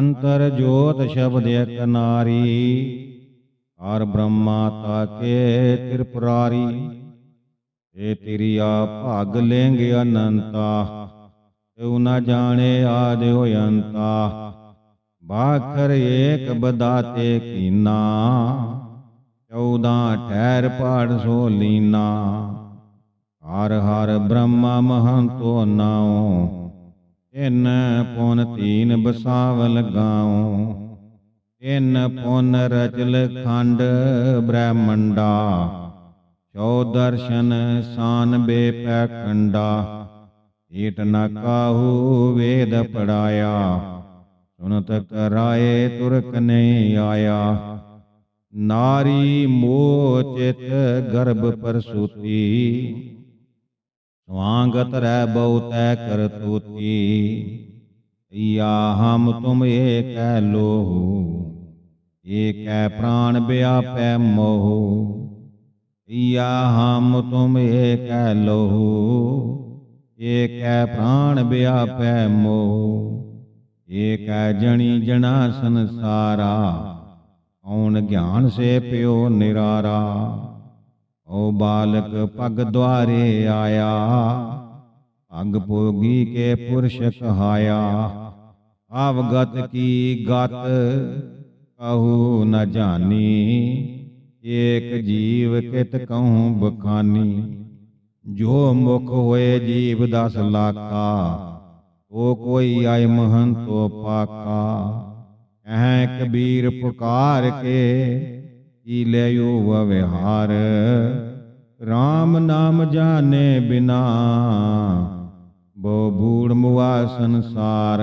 ਅੰਤਰ ਜੋਤ ਸ਼ਬਦ ਇਕ ਨਾਰੀ, ਹਰ ਬ੍ਰਹਮਾ ਤਾਕੇ ਤ੍ਰਿਪੁਰਾਰੀ ਏ ਤੇਰੀਆ ਭਾਗ ਲੈਂਗ ਅਨੰਤਾ ਤਉ ਨ ਜਾਣੇ ਆਦਿ ਹੋਯੰਤਾ ਬਾਖਰ ਏਕ ਬਦਾਤੇ ਕੀਨਾ, ਚੌਦਾਂ ਠਹਿਰ ਪਾੜ ਸੋ ਲੀਨਾ। ਹਰ ਹਰ ਬ੍ਰਹਮਾ ਮਹੰਤੋ ਨਾਉ। ਤਿੰਨ ਪੁਨ ਤੀਨ ਬਸਾਵਲ ਗਾਉ। ਇਨ ਪੁਨ ਰਚਲ ਖੰਡ ਬ੍ਰਹਮੰਡਾ। ਚੌ ਦਰਸ਼ਨ ਸਾਨ ਬੇ ਪੈਖੰਡਾ ਈਟ ਨ ਕਾਹੂ ਵੇਦ ਪੜਾਇਆ। ਸੁਨਤ ਕਰਾਏ ਤੁਰਕ ਨਹੀਂ ਆਇਆ। ਨਾਰੀ ਮੋਹ ਚਿਤ ਗਰਭ ਪਰਸੂਤੀ। ਸਵਾਂਗਤ ਰਹਿ ਬਹੁਤੈ ਕਰਤੂਤੀ ਯਾ ਹਮ ਤੁਮ ਏਕੈ ਲੋਹੁ ਏਕੈ ਪ੍ਰਾਣ ਬਿਆਪੈ ਮੋਹ ਯਾ ਹਮ ਤੁਮ ਏਕੈ ਲੋਹੁ ਏਕੈ ਪ੍ਰਾਣ ਬਿਆਪੈ ਮੋਹ ਏਕੈ ਜਣੀ ਜਣਾ ਸੰਸਾਰਾ, ਕੌਣ ਗਿਆਨ ਸੇ ਪਿਓ ਨਿਰਾਰਾ। ਓ ਬਾਲਕ ਪਗ ਦੁਆਰੇ ਆਇਆ ਅੰਗ ਭੋਗੀ ਕੇ ਪੁਰਸ਼ ਕਹਾਇਆ ਅਵਗਤ ਕੀ ਗਤ ਕਹੂ ਨ ਜਾਣੀ ਏਕ ਜੀਵ ਕਿਤ ਕਹੂੰ ਬਖਾਨੀ, ਜੋ ਮੁਖ ਹੋਏ ਜੀਵ ਦਸ ਲਾਕਾ, ਉਹ ਕੋਈ ਆਇ ਮਹੰਤੋ ਪਾਕਾ, ਕਹਿ ਕਬੀਰ ਪੁਕਾਰ ਕੇ ਕੀ ਲਿਓ ਵਿਹਾਰ RAM ਨਾਮ ਜਾਣੇ ਬਿਨਾ ਬੋ ਬੂੜ ਮੁਆ ਸੰਸਾਰ।